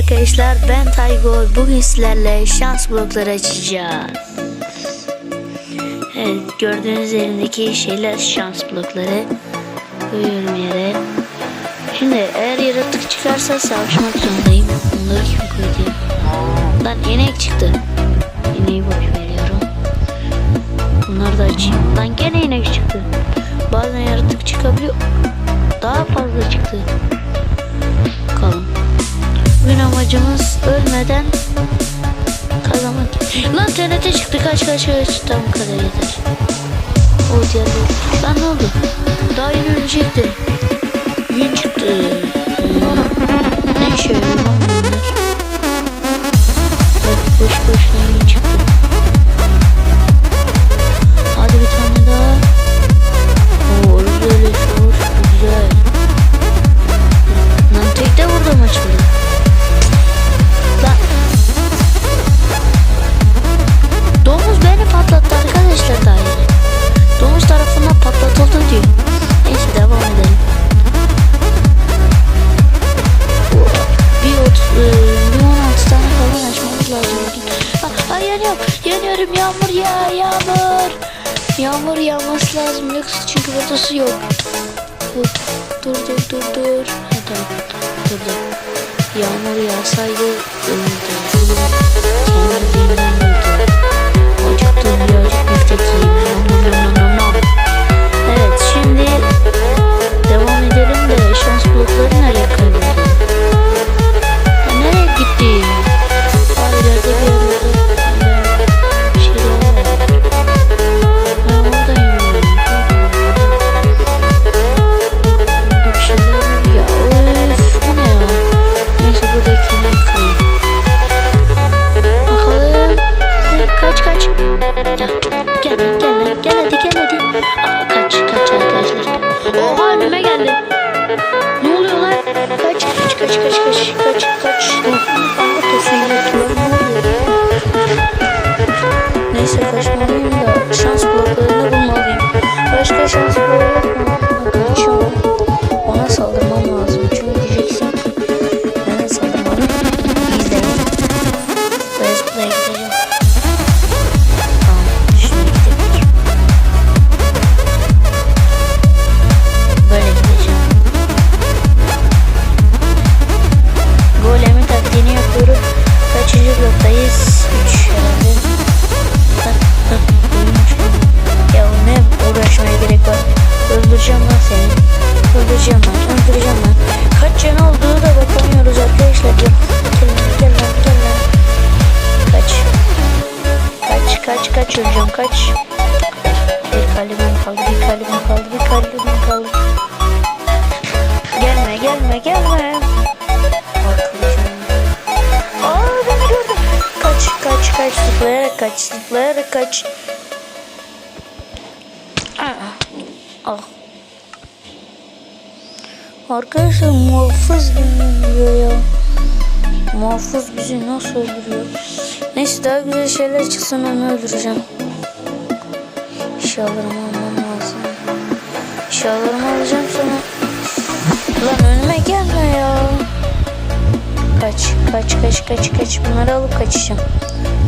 arkadaşlar ben Taygo. Bugün sizlerle şans blokları açacağız. Evet gördüğünüz elimdeki şeyler şans blokları. Koyuyorum yere. Şimdi eğer yaratık çıkarsa savaşmak zorundayım. Bunları kim koydu? Lan inek çıktı. İneği boş veriyorum. Bunları da açayım. Lan gene inek çıktı. Bazen yaratık çıkabiliyor. Amacımız ölmeden kazanmak. Lan TNT çıktı kaç kaç kaç. Tam kadar yeter. O diğerleri. Lan ne oldu? Daha yeni ölecekti. Yün çıktı. Ne işe yarıyor lan bunlar? Boş boşuna yün çıktı. Yanıyorum yağmur ya yağmur. Yağmur yağması lazım yoksa çünkü burada su yok. Dur dur dur dur dur. Ha, tamam. Durdu. Yağmur yağsaydı ölürdü. Kendiliğinden öldü. Acıktım birazcık biftek yiyeyim. Kaç kaç arkadaşlar. Oha önüme geldi. Ne oluyor lan? Kaç kaç kaç kaç kaç kaç. Kaç. Bir kalbim kaldı, bir kalbim kaldı, bir kalbim kaldı. Gelme, gelme, gelme. Aa beni gördü. Kaç kaç kaç zıplayarak kaç zıplayarak kaç. Aa, Ah. Arkadaşlar muhafız öldürüyor ya. Muhafız bizi nasıl öldürüyor? Neyse daha güzel şeyler çıksın onu öldüreceğim. Eşyalarımı almam lazım. Eşyalarımı alacağım sonra. Lan önüme gelme ya. Kaç, kaç, kaç, kaç, kaç. Bunları alıp kaçacağım.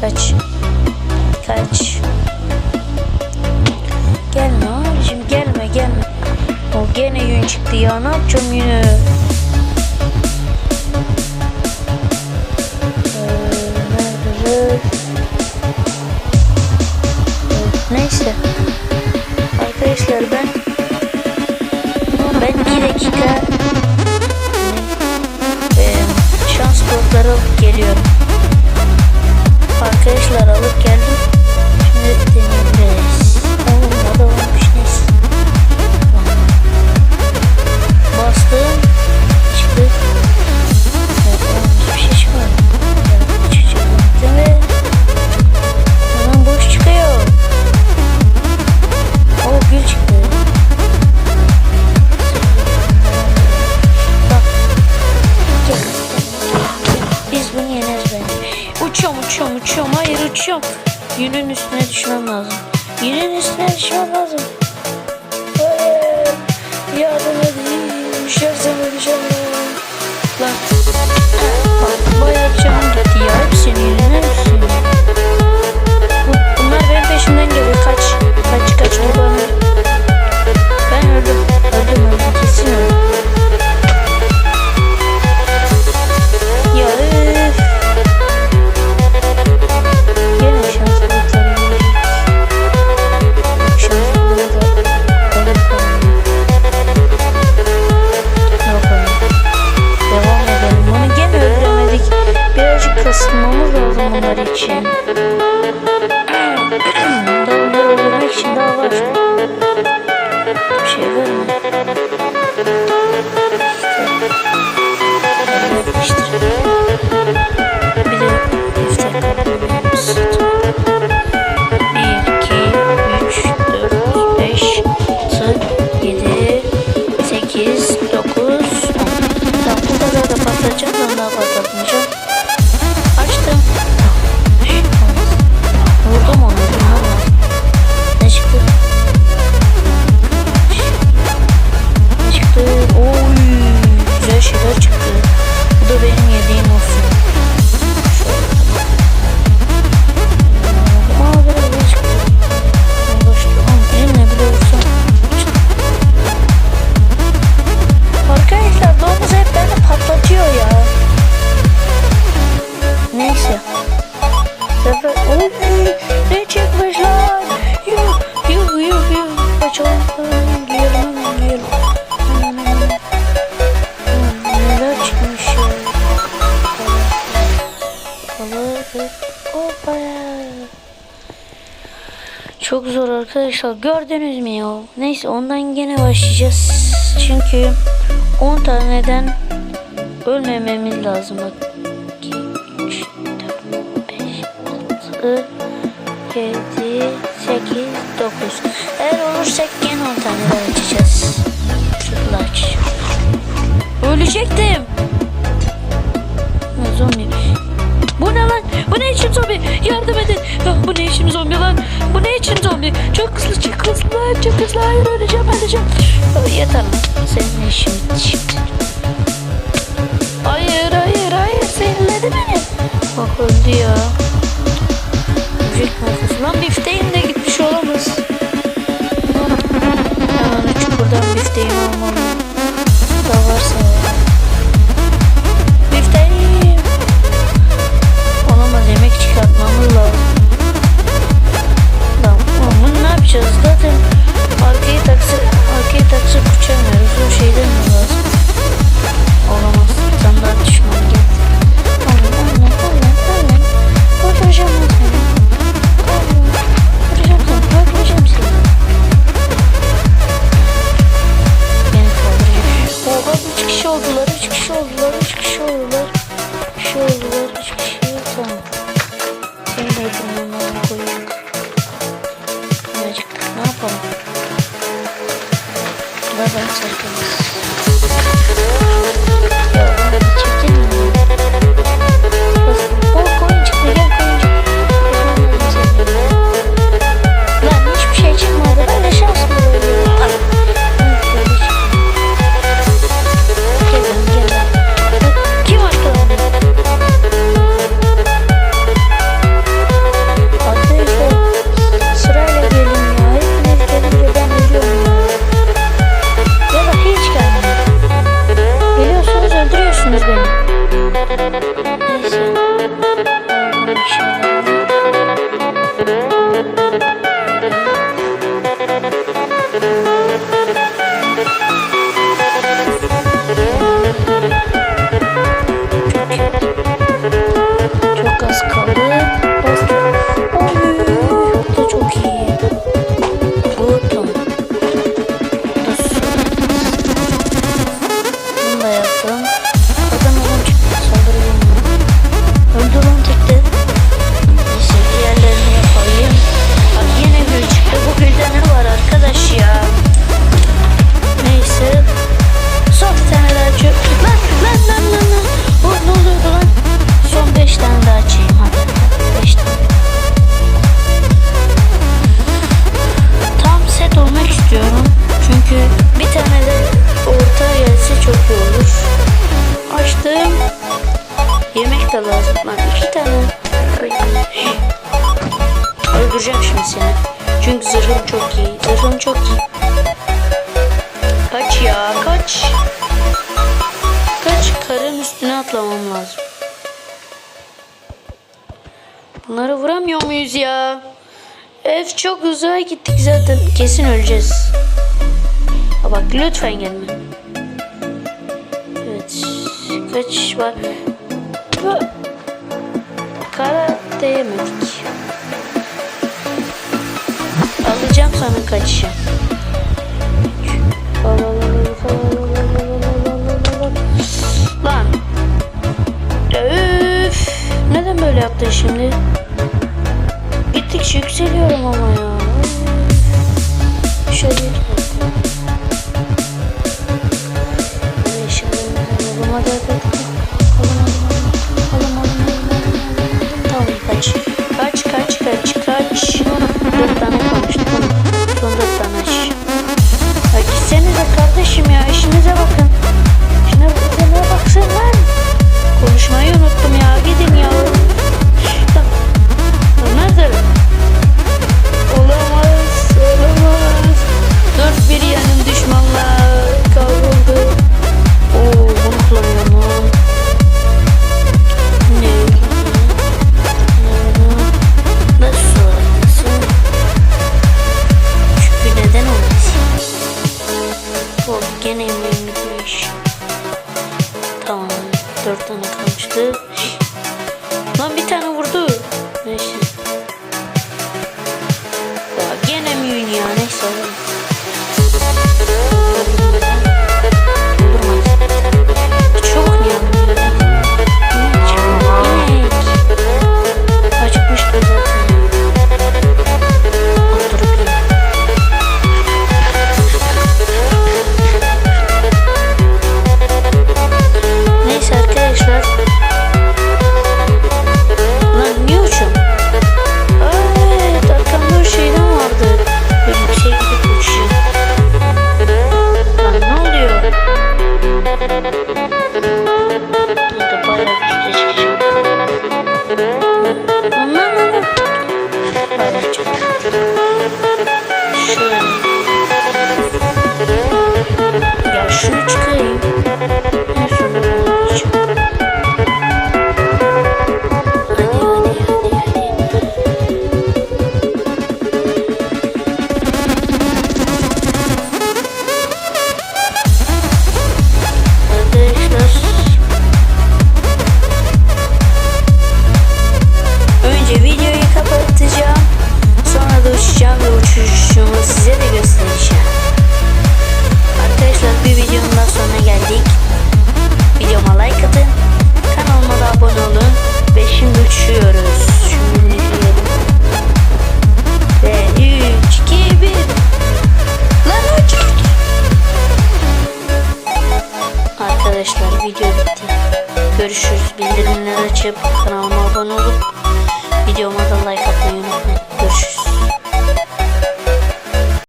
Kaç. Kaç. Gelme abicim, gelme, gelme. O gene yün çıktı ya. Ne yapacağım yünü? Dakika e, şans blokları alıp geliyorum. Arkadaşlar alıp geldim. Şimdi deneyebiliriz. uçuyorum. Hayır uçuyorum. Yünün üstüne düşmem lazım. Yünün üstüne düşmem lazım. Yardım edeyim. Düşersem öleceğim. Lan. Bayağı canım gitti ya. Hepsini Yapmamız lazım bunlar için. Dağları öldürmek için daha var. Bir şey var mı? İşte. Çok zor arkadaşlar. Gördünüz mü ya? Neyse ondan gene başlayacağız. Çünkü 10 taneden ölmememiz lazım. Bak. 2, 3, 4, 5, 6, 7, 8, 9. Eğer olursak gene 10 tane daha açacağız. Sıfır. Ölecektim. abi yardım edin. Yok bu ne işim zombi lan? Bu ne için zombi? Çok hızlı çok hızlı çok hızlı. Hayır öleceğim öleceğim. Yeter lan senin işin şimdi. Hayır hayır hayır zehirledi beni. Bak öldü ya. Böcek kafası lan bifteğim de gitmiş olamaz. üstüne atlamam lazım. Bunları vuramıyor muyuz ya? Ev çok uzağa gittik zaten. Kesin öleceğiz. Ha bak lütfen gelme. Evet. Kaç var? Kara değmedik. Alacağım sana kaçışı.